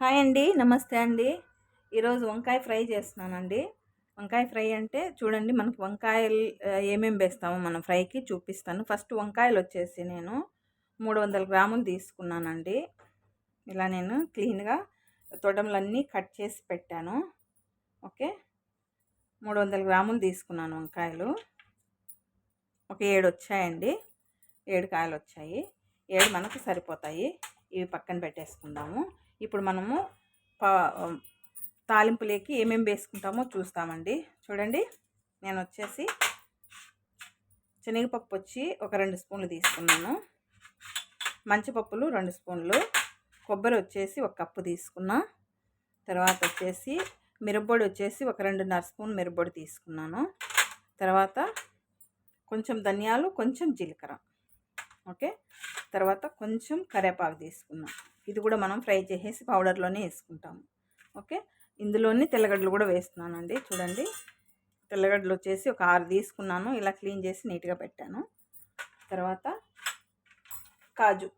Hi అండి నమస్తే అండి. ఈరోజు వంకాయ ఫ్రై చేస్తున్నానండి. వంకాయ ఫ్రై అంటే చూడండి మనకు వంకాయలు ఏమేమి వేస్తామో మనం ఫ్రైకి చూపిస్తాను. ఫస్ట్ వంకాయలు వచ్చేసి నేను మూడు వందల గ్రాములు తీసుకున్నానండి. ఇలా నేను క్లీన్గా తొడములన్నీ కట్ చేసి పెట్టాను. ఓకే? మూడు వందల గ్రాములు తీసుకున్నాను వంకాయలు. ఒక ఏడు వచ్చాయండి. ఏడు కాయలు వచ్చాయి. ఏడు మనకు సరిపోతాయి. ఇవి పక్కన పెట్టేసుకుందాము. ఇప్పుడు మనము తాలింపులేకి ఏమేమి వేసుకుంటామో చూస్తామండి. చూడండి నేను వచ్చేసి శనగపప్పు వచ్చి ఒక రెండు స్పూన్లు తీసుకున్నాను. మంచిపప్పులు రెండు స్పూన్లు. కొబ్బరి వచ్చేసి ఒక కప్పు తీసుకున్నా. తర్వాత వచ్చేసి మిరప్పొడి వచ్చేసి ఒక రెండున్నర స్పూన్ మిరప్పొడి తీసుకున్నాను. తర్వాత కొంచెం ధనియాలు కొంచెం జీలకర్ర. ఓకే? తర్వాత కొంచెం కరివేపాకు తీసుకున్నాను ఇది కూడా మనం ఫ్రై చేసేసి పౌడర్లోనే వేసుకుంటాము. ఓకే? ఇందులోనే తెల్లగడ్డలు కూడా వేస్తున్నానండి. చూడండి. తెల్లగడ్డలు వచ్చేసి ఒక ఆరు తీసుకున్నాను. ఇలా క్లీన్ చేసి నీట్గా పెట్టాను. తర్వాత కాజు.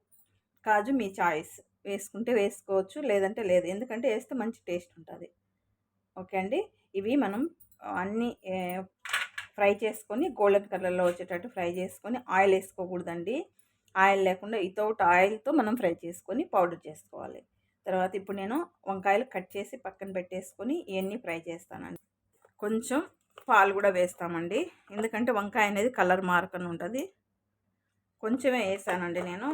కాజు మీ చాయిస్. వేసుకుంటే వేసుకోవచ్చు లేదంటే లేదు. ఎందుకంటే వేస్తే మంచి టేస్ట్ ఉంటుంది. ఓకే అండి? ఇవి మనం అన్నీ ఫ్రై చేసుకొని గోల్డెన్ కలర్లో వచ్చేటట్టు ఫ్రై చేసుకొని ఆయిల్ వేసుకోకూడదండి. ఆయిల్ లేకుండా వితౌట్ ఆయిల్తో మనం ఫ్రై చేసుకొని పౌడర్ చేసుకోవాలి. తర్వాత ఇప్పుడు నేను వంకాయలు కట్ చేసి పక్కన పెట్టేసుకొని ఇవన్నీ ఫ్రై చేస్తానండి. కొంచెం పాలు కూడా వేస్తామండి. ఎందుకంటే వంకాయ అనేది కలర్ మార్కని ఉంటుంది. కొంచెమే వేసానండి నేను.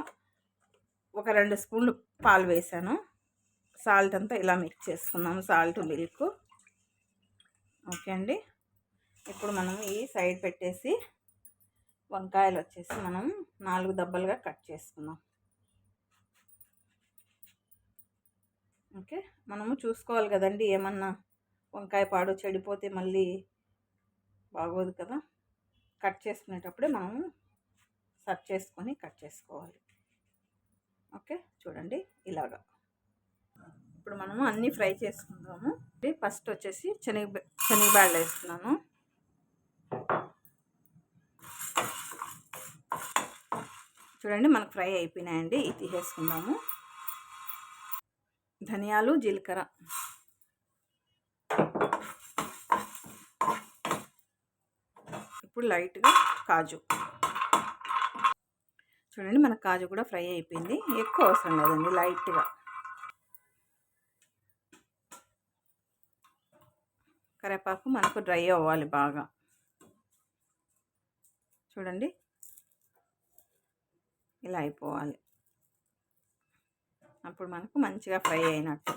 ఒక రెండు స్పూన్లు పాలు వేసాను. సాల్ట్ అంతా ఇలా మిక్స్ చేసుకున్నాము సాల్ట్ మిల్క్. ఓకే అండి. ఇప్పుడు మనం ఈ సైడ్ పెట్టేసి వంకాయలు వచ్చేసి మనం నాలుగు దెబ్బలుగా కట్ చేసుకుందాం. ఓకే? మనము చూసుకోవాలి కదండి ఏమన్నా వంకాయ పాడు చెడిపోతే మళ్ళీ బాగోదు కదా? కట్ చేసుకునేటప్పుడే మనము సర్చ్ చేసుకొని కట్ చేసుకోవాలి. ఓకే? చూడండి ఇలాగా. ఇప్పుడు మనము అన్నీ ఫ్రై చేసుకుందాము. ఫస్ట్ వచ్చేసి శనగ శనగబాళ్ళు వేస్తున్నాను. చూడండి మనకు ఫ్రై అయిపోయినాయండి. ఇది తీసేసుకుందాము. ధనియాలు జీలకర్ర. ఇప్పుడు లైట్గా కాజు. చూడండి మన కాజు కూడా ఫ్రై అయిపోయింది. ఎక్కువ అవసరం లేదండి లైట్గా. కరేపాకు మనకు డ్రై అవ్వాలి బాగా. చూడండి ఇలా అయిపోవాలి. అప్పుడు మనకు మంచిగా ఫ్రై అయినట్టు.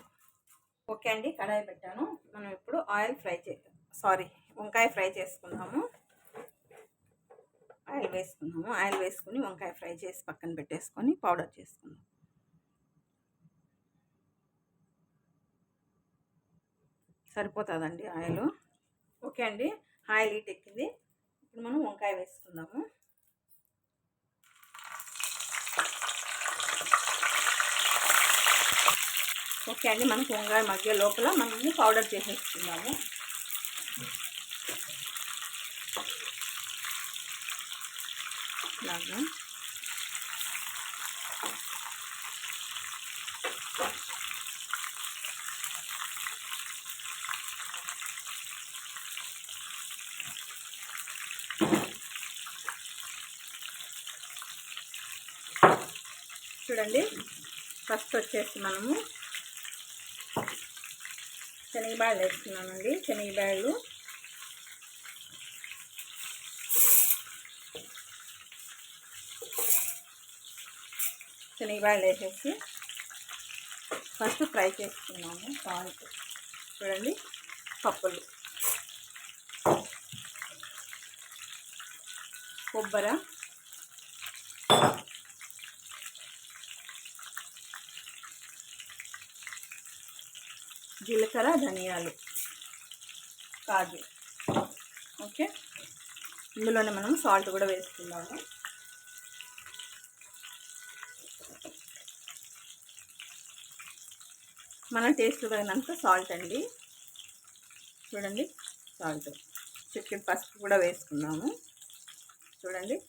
ఓకే అండి కడాయి పెట్టాను. మనం ఇప్పుడు ఆయిల్ ఫ్రై చే సారీ వంకాయ ఫ్రై చేసుకుందాము. ఆయిల్ వేసుకున్నాము ఆయిల్ వేసుకుని వంకాయ ఫ్రై చేసి పక్కన పెట్టేసుకొని పౌడర్ చేసుకుందాం. సరిపోతుందండి ఆయిల్. ఓకే అండి ఆయిల్ హీట్ ఎక్కింది. ఇప్పుడు మనం వంకాయ వేసుకుందాము. ఓకే అండి మనకు వంకాయ మధ్య లోపల మనం పౌడర్ చేసేసుకుందాము. ఇలాగా. చూడండి ఫస్ట్ వచ్చేసి మనము శనగబాళ్ళు వేస్తున్నానండి శనగబాళ్ళు శనగబాళ్ళు వేసేసి ఫస్ట్ ఫ్రై చేసుకున్నాము సాల్ట్. చూడండి పప్పులు. కొబ్బరి. జీలకర్ర ధనియాలు. కాజు. ఓకే? ఇందులోనే మనం సాల్ట్ కూడా వేసుకుందాము. మన టేస్ట్ తగినంత సాల్ట్ అండి. చూడండి సాల్ట్. చికెన్ పసుపు కూడా వేసుకున్నాము. చూడండి.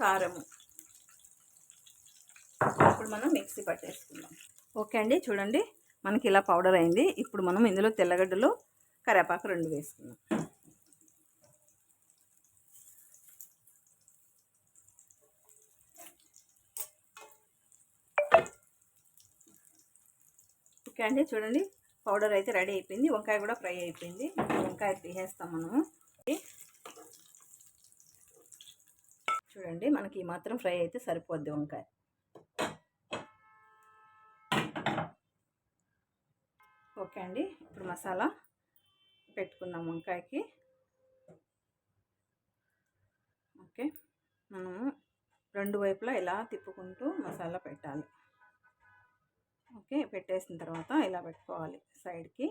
కారము. ఇప్పుడు మనం మిక్సీ పట్టేసుకుందాం. ఓకే అండి చూడండి. మనకి ఇలా పౌడర్ అయింది. ఇప్పుడు మనం ఇందులో తెల్లగడ్డలు కరివేపాకు రెండు వేసుకుందాం. ఓకే అండి చూడండి. పౌడర్ అయితే రెడీ అయిపోయింది. వంకాయ కూడా ఫ్రై అయిపోయింది. వంకాయ తీసేస్తాం మనము. చూడండి మనకి ఈ మాత్రం ఫ్రై అయితే సరిపోద్ది వంకాయ. ఓకే అండి. ఇప్పుడు మసాలా పెట్టుకుందాం వంకాయకి. ఓకే. మనము రెండు వైపులా ఇలా తిప్పుకుంటూ మసాలా పెట్టాలి. ఓకే. పెట్టేసిన తర్వాత ఇలా పెట్టుకోవాలి సైడ్కి.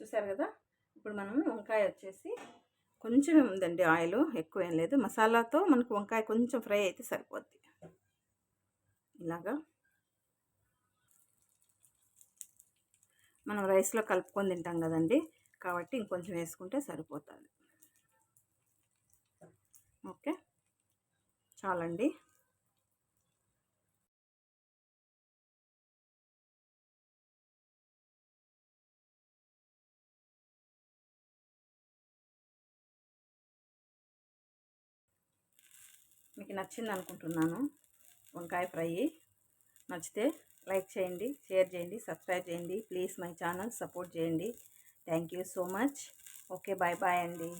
చూసారు కదా? ఇప్పుడు మనం వంకాయ వచ్చేసి కొంచెం ఉందండి ఆయిల్ ఎక్కువ ఏం లేదు. మసాలాతో మనకు వంకాయ కొంచెం ఫ్రై అయితే సరిపోద్ది. ఇలాగా. మనం రైస్లో కలుపుకొని తింటాం కదండి. కాబట్టి ఇంకొంచెం వేసుకుంటే సరిపోతుంది. ఓకే? చాలండి. మీకు నచ్చింది అనుకుంటున్నాను. వంకాయ ఫ్రై. నచ్చితే లైక్ చేయండి షేర్ చేయండి సబ్స్క్రైబ్ చేయండి. ప్లీజ్ మై ఛానల్ సపోర్ట్ చేయండి. Thank you so much. Okay bye bye అండి.